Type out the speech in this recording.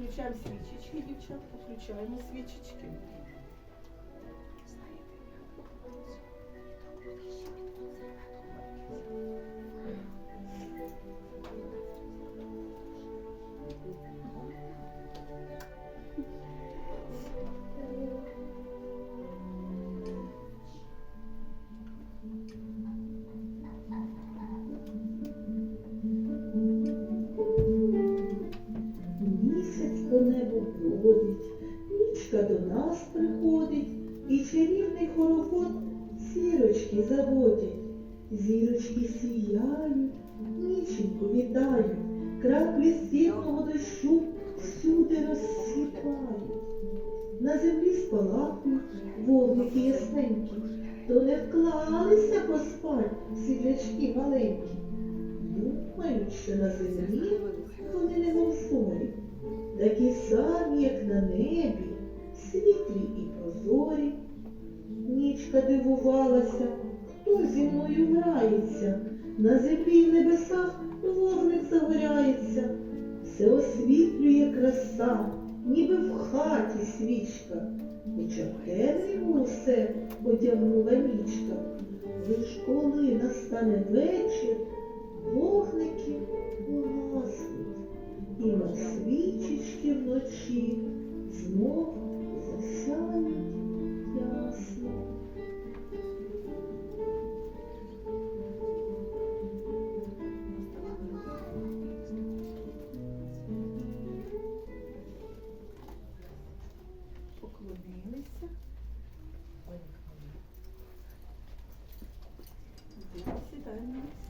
Включаємо свічечки, дівчатка, включаємо свічечки. Нічка до нас приходить, і чарівний хоровод зірочки заводять. Зірочки сіяють, ніченьку вітають, краплі сірного дощу всюди розсипають. На землі спалахують вогники ясненькі, то не вклалися поспать світлячки маленькі. Думають, що на землі вони не зорі, такі самі, як на небі, Дивувалася, хто зі мною грається, на землі й небесах вогник загоряється, все освітлює краса, ніби в хаті свічка, хоча темряву все одягнула нічка. Лиш коли настане вечір, вогники погаснуть. І на свічечки вночі знов поклонилися. Сідаємо.